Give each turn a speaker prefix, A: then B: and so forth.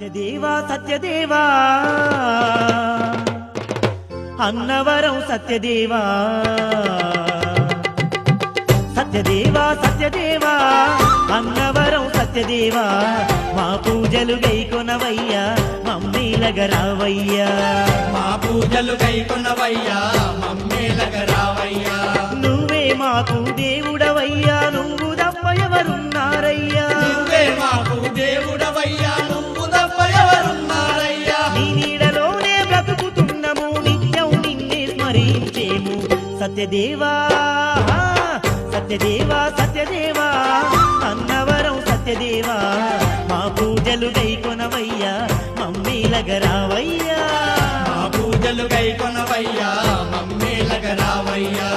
A: సత్యదేవా సత్యదేవా. అన్నవరం సత్యదేవా. సత్యదేవా సత్యదేవా. అన్నవరం సత్యదేవా. మా పూజలు గైకొనవయ్యా మమ్మీలగరావయ్యా
B: మా పూజలు కైకొనవయ్యా మమ్మేలగరావయ్యా
A: నువ్వే మాకు దేవుడవయ్యా నువ్వు తప్ప ఎవరున్నారయ్యా.
B: నువ్వే మాకు దేవుడవయ్యా.
A: స్మరించేము సత్యదేవా సత్యదేవా సత్యదేవా అన్నవరం సత్యదేవా మా పూజలు గైకొనవయ్యా మమ్మీలగరావయ్యా
B: మా పూజలు కైకొనవయ్యా మమ్మేలగరావయ్యా